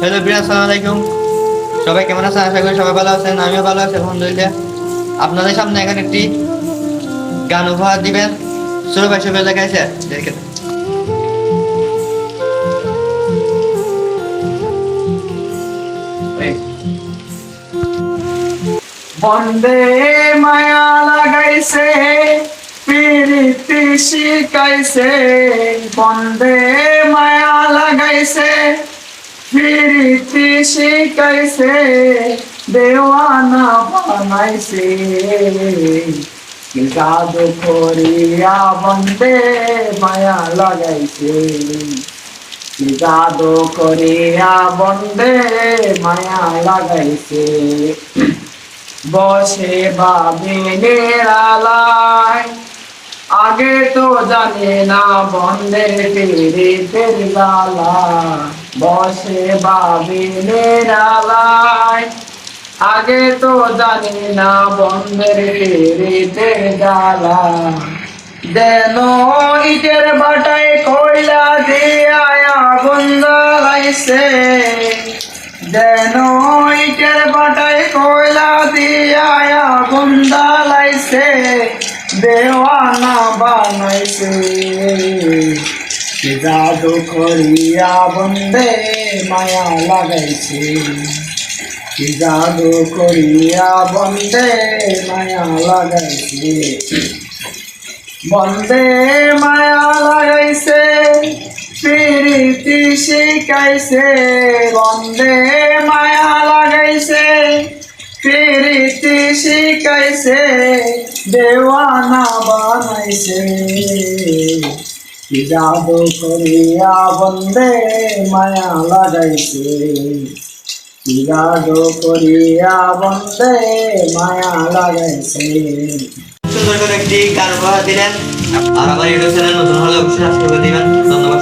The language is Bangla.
হ্যালো বিরাজ সালাম আলাইকুম। সবাই কেমন আছেন? আশা করি সবাই ভালো আছেন, আমিও ভালো আছি, আলহামদুলিল্লাহ। আপনাদের সামনে এখন একটি গান উপহার দিবেন। ছোট ভাই সবাই দেখাইছে দেখে বন্দে মায়া লাগাইছে, প্রীতি শিখাইছে। বন্দে মায়া লাগাইছে প্রীতি শিখাইছে দেওয়ানা বানাইছে। জাদু করিয়া বন্দে মায়া লাগাইছে। জাদু করিয়া বন্দে মায়া লাগাইছে। বসে বাবিনের আলায় আগে তো জানি না বন্ধের পীড়িতের গালা বসে বাবিনের আলায়। আগে তো জানি না বন্ধের পীড়িতের গালা দেন ইটের বাটায় কইলা দিয়া আগুন জ্বালাইছে। দেন ইটের বাটায় কয়লা দিয়া আগুন দেওয়ানা বানাইছে। জাদু করিয়া বন্দে মায়া লাগাইছে। জাদু করিয়া বন্দে মায়া লাগাইছে। বন্দে মায়া লাগাইছে, প্রীতি শিখাইছে। বন্দে মায়া লাগাইছে প্রীতি শিখাইছে দেওয়ানা বানাইছে। জাদু করিয়া বন্দে মায়া লাগাইছে। জাদু করিয়া বন্দে মায়া লাগাইছে। সুন্দর করে একটি গান দিলেন। আর আমার ইউটিউব চ্যানেল নতুন হলে অবশ্যই সাবস্ক্রাইব করে দিবেন। ধন্যবাদ